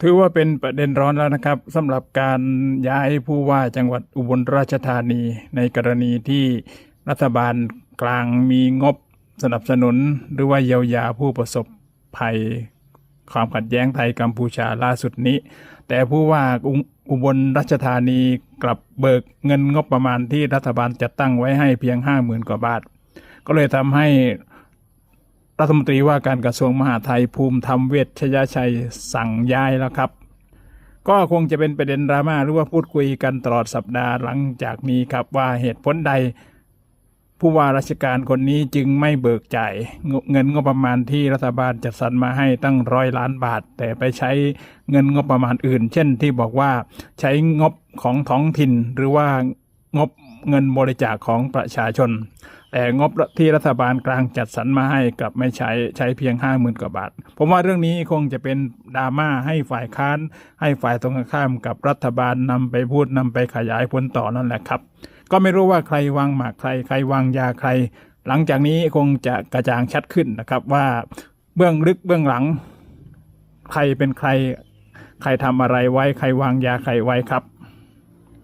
ถือว่าเป็นประเด็นร้อนแล้วนะครับสำหรับการย้ายผู้ว่าจังหวัดอุบลราชธานีในกรณีที่รัฐบาลกลางมีงบสนับสนุน หรือว่าเยียวยาผู้ประสบภัย ความขัดแย้งไทยกัมพูชาล่าสุดนี้ แต่ผู้ว่าอุบลราชธานีกลับเบิกเงินงบประมาณที่รัฐบาลจัดตั้งไว้ให้เพียงห้าหมื่นกว่าบาท ก็เลยทำให้ รัฐมนตรีว่าการกระทรวงมหาดไทยภูมิธรรมเวชยชัยสั่งย้ายแล้วครับ ก็คงจะเป็นประเด็นดราม่าหรือว่าพูดคุยกันตลอดสัปดาห์หลังจากนี้ครับว่าเหตุผลใด ผู้ว่าราชการคนนี้จึงไม่เบิกจ่ายเงเงินงบประมาณที่รัฐบาลจัดสรรมาให้ตั้งร้อยล้านบาท แต่ไปใช้เงินงบประมาณอื่น เช่นที่บอกว่าใช้งบของท้องถิ่นหรือว่างบ เงินบริจาคของประชาชน แต่งบที่รัฐบาลกลางจัดสรรมาให้กับไม่ใช้ใช้เพียงห้าหมื่นกว่าบาท ผมว่าเรื่องนี้คงจะเป็นดราม่าให้ฝ่ายค้าน ให้ฝ่ายตรงข้ามกับรัฐบาลนำไปพูดนำไปขยายผลต่อนั่นแหละครับ ก็ไม่รู้ว่าใครวางหมากใคร ใครวางยาใคร หลังจากนี้คงจะกระจ่างชัดขึ้นนะครับว่าเบื้องลึกเบื้องหลัง ใครเป็นใคร ใครทำอะไรไว้ ใครวางยาใครไว้ครับ